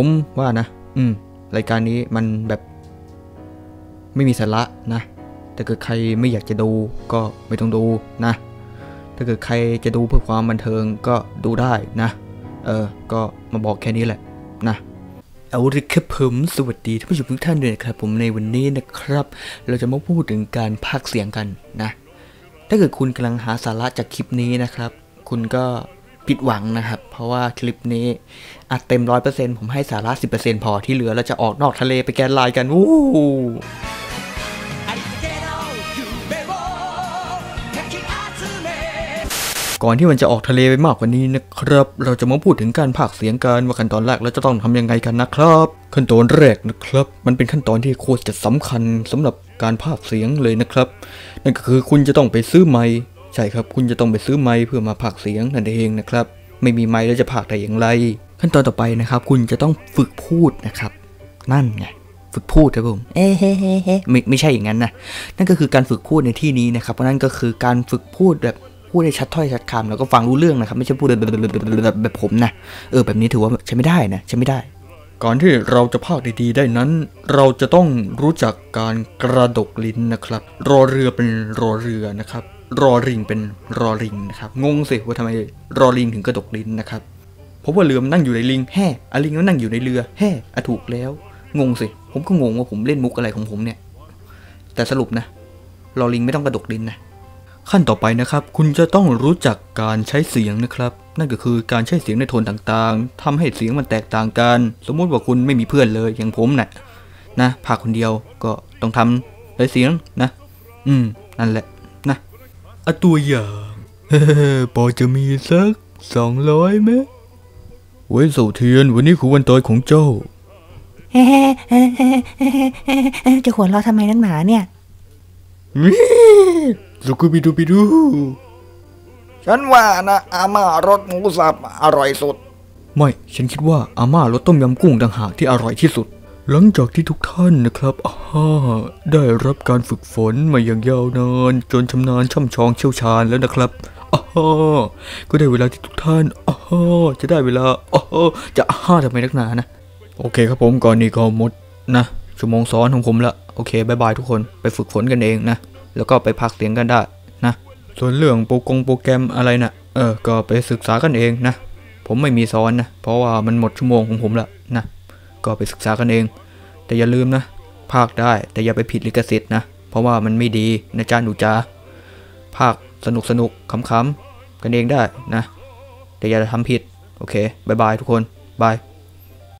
ผมว่านะ อืม รายการนี้มันแบบไม่มีสาระนะถ้าเกิดใครไม่อยากจะดูก็ไม่ต้องดูนะ ถ้าเกิดใครจะดูเพื่อความบันเทิงก็ดูได้นะ เออ ก็มาบอกแค่นี้แหละนะเอาละครับผมสวัสดีท่านผู้ชมทุกท่านด้วยนะครับ ผมในวันนี้นะครับ เราจะมาพูดถึงการพากเสียงกันนะ ถ้าเกิดคุณกำลังหาสาระจากคลิปนี้นะครับ คุณก็ ผิดหวังนะครับ เพราะว่าคลิปนี้อัดเต็มร้อยเปอร์เซ็นผมให้สาระสิบเปอร์เซ็นพอที่เหลือเราจะออกนอกทะเลไปแกนลายกัน วู้ก่อนที่มันจะออกทะเลไปมากกว่านี้นะครับ เราจะมาพูดถึงการพากเสียงกันว่าขั้นตอนแรกเราจะต้องทำยังไงกันนะครับ ขั้นตอนแรกนะครับ มันเป็นขั้นตอนที่โคตรจะสำคัญสำหรับการพากเสียงเลยนะครับ นั่นก็คือคุณจะต้องไปซื้อไมค์ ใช่ครับคุณจะต้องไปซื้อไมค์เพื่อมาพากย์เสียงนั่นเองนะครับ ไม่มีไมค์แล้วจะพากย์ได้อย่างไร ขั้นตอนต่อไปนะครับ คุณจะต้องฝึกพูดนะครับ นั่นไงฝึกพูดครับผม เอ้เฮ้เฮ้เฮ้ไม่ไม่ใช่อย่างนั้นนะนั่นก็คือการฝึกพูดในที่นี้นะครับเพราะนั่นก็คือการฝึกพูดแบบพูดได้ชัดถ้อยชัดคำแล้วก็ฟังรู้เรื่องนะครับ ไม่ใช่พูดแบบแบบแบบผมนะเออแบบนี้ถือว่าใช้ไม่ได้นะใช้ไม่ได้ ก่อนที่เราจะพากย์ดีๆ ได้นั้น เราจะต้องรู้จักการกระดกลิ้นนะครับ รอเรือเป็นรอเรือนะครับ รอริงเป็นรอริงนะครับงงสิว่าทำไมรอลิงถึงกระดกลิ้นนะครับเพราะว่าเรือมันนั่งอยู่ในลิงแห่อะลิงมันนั่งอยู่ในเรือแห่อะถูกแล้ว งงสิผมก็งงว่าผมเล่นมุกอะไรของผมเนี่ย แต่สรุปนะลอลิงไม่ต้องกระดกดินนะขั้นต่อไปนะครับ คุณจะต้องรู้จักการใช้เสียงนะครับ นั่นก็คือการใช้เสียงในโทนต่างๆทำให้เสียงมันแตกต่างกัน สมมุติว่าคุณไม่มีเพื่อนเลยอย่างผมนะ่ะนะพาคนเดียวก็ต้องทำใช้เสียงนะ อืมนั่นแหละ อะตัวอย่างพอจะมีสักสองร้อยไหมเว้ยเสาเทียน วันนี้คือวันตายของเจ้าเฮ้จะหัวเราะทำไมนักหนาเนี่ยสุกุบิดูบิดู ฉันว่านะอาม่ารสหมูสับอร่อยสุด ไม่ ฉันคิดว่าอาม่ารสต้มยำกุ้งต่างหากที่อร่อยที่สุด หลังจากที่ทุกท่านนะครับอาได้รับการฝึกฝนมาอย่างยาวนานจนชำนาญช่ำชองเชี่ยวชาญแล้วนะครับอาก็ได้เวลาที่ทุกท่านอาจะได้เวลาอาจะอ้าทำไมนักหนานะ โอเคครับผมก่อนนี้ก็หมดนะชั่วโมงซ้อนของผมละโอเคบายบายทุกคนไปฝึกฝนกันเองนะ แล้วก็ไปพักเสียงกันได้นะ ส่วนเรื่องโปรกงโปรแกรมอะไรนะเออก็ไปศึกษากันเองนะ ผมไม่มีสอนนะ เพราะว่ามันหมดชั่วโมงของผมละนะ ก็ไปศึกษากันเอง แต่อย่าลืมนะ ภาคได้แต่อย่าไปผิดลิขสิทธิ์นะ เพราะว่ามันไม่ดีนะจ้าหนูจ้าภาคสนุกสนุกขำๆกันเองได้นะ แต่อย่าทำผิด โอเคบายบายทุกคนบาย